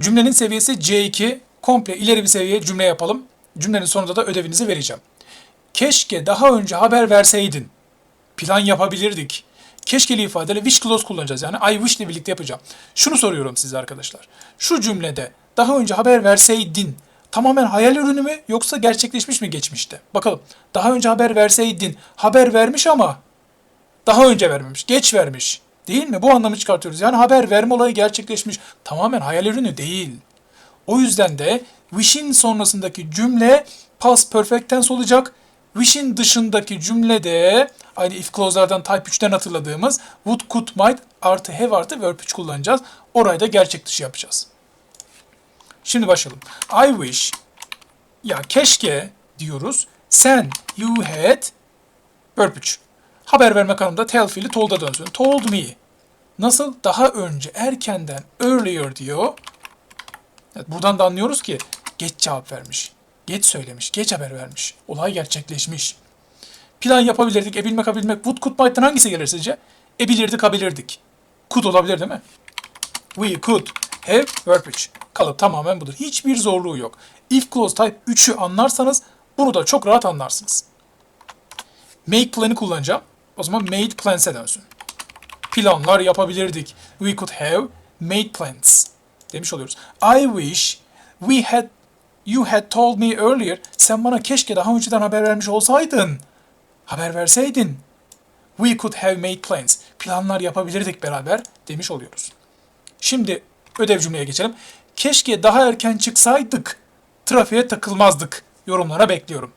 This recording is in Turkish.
Cümlenin seviyesi C2. Komple ileri bir seviye cümle yapalım. Cümlenin sonunda da ödevinizi vereceğim. Keşke daha önce haber verseydin. Plan yapabilirdik. Keşkeli ifadeyle wish clause kullanacağız. Yani I wish ile birlikte yapacağım. Şunu soruyorum size arkadaşlar. Şu cümlede daha önce haber verseydin tamamen hayal ürünü mü yoksa gerçekleşmiş mi geçmişte? Bakalım. Daha önce haber verseydin. Haber vermiş ama daha önce vermemiş. Geç vermiş. Değil mi? Bu anlamı çıkartıyoruz. Yani haber verme olayı gerçekleşmiş. Tamamen hayal ürünü değil. O yüzden de wish'in sonrasındaki cümle past perfect tense olacak. Wish'in dışındaki cümlede aynı if clause'lardan type 3'ten hatırladığımız would, could, might artı have artı verb 3 kullanacağız. Orayı da gerçek dışı yapacağız. Şimdi başlayalım. I wish ya keşke diyoruz. Sen you had verb 3. Haber vermek anlamında tell fiili told'a dönsün. Told me. Nasıl? Daha önce, erkenden, earlier diyor. Evet, buradan da anlıyoruz ki geç cevap vermiş. Geç söylemiş, geç haber vermiş. Olay gerçekleşmiş. Plan yapabilirdik, ebilmek, abilmek. Would, could, might'tan hangisi gelir sizce? Ebilirdik, abilirdik. Could olabilir değil mi? We could have verb 3. Kalıp tamamen budur. Hiçbir zorluğu yok. If clause type 3'ü anlarsanız bunu da çok rahat anlarsınız. Make plan'ı kullanacağım. O zaman made plans'e dönsün. Planlar yapabilirdik. We could have made plans. Demiş oluyoruz. I wish we had you had told me earlier. Sen bana keşke daha önceden haber vermiş olsaydın. Haber verseydin. We could have made plans. Planlar yapabilirdik beraber demiş oluyoruz. Şimdi ödev cümleye geçelim. Keşke daha erken çıksaydık. Trafiğe takılmazdık. Yorumlara bekliyorum.